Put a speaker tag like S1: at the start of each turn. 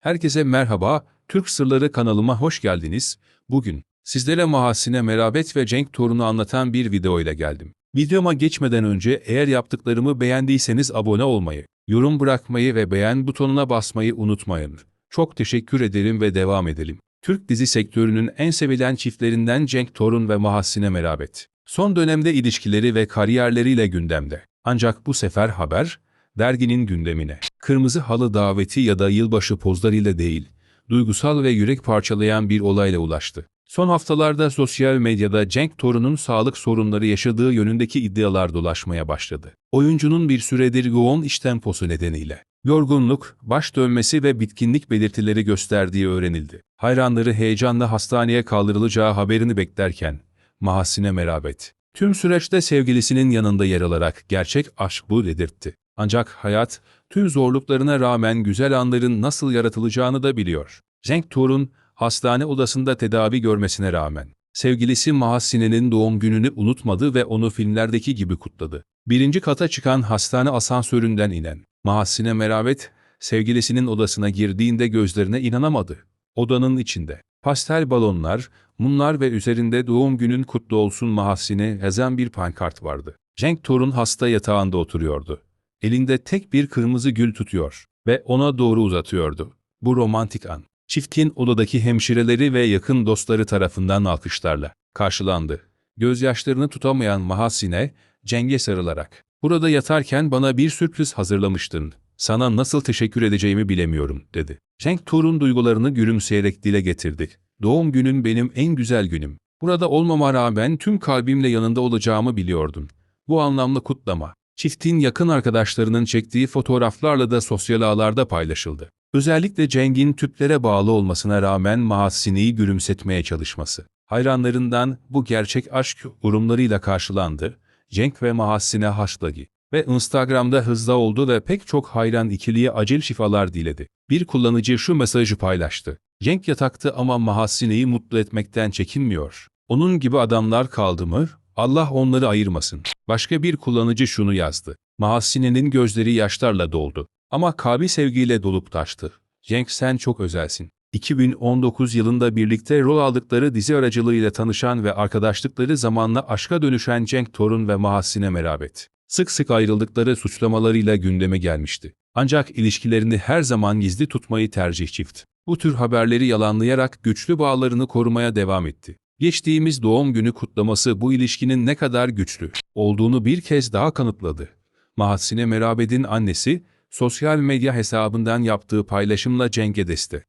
S1: Herkese merhaba, Türk Sırları kanalıma hoş geldiniz. Bugün sizlere Mahasine Merabet ve Cenk Torun'u anlatan bir video ile geldim. Videoma geçmeden önce eğer yaptıklarımı beğendiyseniz abone olmayı, yorum bırakmayı ve beğen butonuna basmayı unutmayın. Çok teşekkür ederim ve devam edelim. Türk dizi sektörünün en sevilen çiftlerinden Cenk Torun ve Mahasine Merabet. Son dönemde ilişkileri ve kariyerleriyle gündemde. Ancak bu sefer haber, derginin gündemine. Kırmızı halı daveti ya da yılbaşı pozlarıyla değil, duygusal ve yürek parçalayan bir olayla ulaştı. Son haftalarda sosyal medyada Cenk Torun'un sağlık sorunları yaşadığı yönündeki iddialar dolaşmaya başladı. Oyuncunun bir süredir yoğun iş temposu nedeniyle yorgunluk, baş dönmesi ve bitkinlik belirtileri gösterdiği öğrenildi. Hayranları heyecanla hastaneye kaldırılacağı haberini beklerken Mahasine Merabet tüm süreçte sevgilisinin yanında yer alarak gerçek aşk bu dedirtti. Ancak hayat tüm zorluklarına rağmen güzel anların nasıl yaratılacağını da biliyor. Cenk Torun hastane odasında tedavi görmesine rağmen sevgilisi Mahasine'nin doğum gününü unutmadı ve onu filmlerdeki gibi kutladı. Birinci kata çıkan hastane asansöründen inen Mahasine Merabet sevgilisinin odasına girdiğinde gözlerine inanamadı. Odanın içinde pastel balonlar, mumlar ve üzerinde doğum günün kutlu olsun Mahasine yazan bir pankart vardı. Cenk Torun hasta yatağında oturuyordu. Elinde tek bir kırmızı gül tutuyor ve ona doğru uzatıyordu. Bu romantik an. Çiftin odadaki hemşireleri ve yakın dostları tarafından alkışlarla karşılandı. Gözyaşlarını tutamayan Mahasine, Cenk'e sarılarak, ''Burada yatarken bana bir sürpriz hazırlamıştın. Sana nasıl teşekkür edeceğimi bilemiyorum.'' dedi. Cenk Torun duygularını gülümseyerek dile getirdi. ''Doğum günün benim en güzel günüm. Burada olmama rağmen tüm kalbimle yanında olacağımı biliyordum. Bu anlamlı kutlama, çiftin yakın arkadaşlarının çektiği fotoğraflarla da sosyal ağlarda paylaşıldı. Özellikle Cenk'in tüplere bağlı olmasına rağmen Mahasine'yi gülümsetmeye çalışması. Hayranlarından bu gerçek aşk yorumlarıyla karşılandı. Cenk ve Mahasine hashtag'i ve Instagram'da hızla oldu ve pek çok hayran ikiliye acil şifalar diledi. Bir kullanıcı şu mesajı paylaştı. Cenk yataktı ama Mahasine'yi mutlu etmekten çekinmiyor. Onun gibi adamlar kaldı mı? Allah onları ayırmasın. Başka bir kullanıcı şunu yazdı. Mahasine'nin gözleri yaşlarla doldu. Ama kalbi sevgiyle dolup taştı. Cenk sen çok özelsin. 2019 yılında birlikte rol aldıkları dizi aracılığıyla tanışan ve arkadaşlıkları zamanla aşka dönüşen Cenk Torun ve Mahasine Merabet. Sık sık ayrıldıkları suçlamalarıyla gündeme gelmişti. Ancak ilişkilerini her zaman gizli tutmayı tercih çift. Bu tür haberleri yalanlayarak güçlü bağlarını korumaya devam etti. Geçtiğimiz doğum günü kutlaması bu ilişkinin ne kadar güçlü olduğunu bir kez daha kanıtladı. Mahasine Merabet'in annesi, sosyal medya hesabından yaptığı paylaşımla Cenk'e deste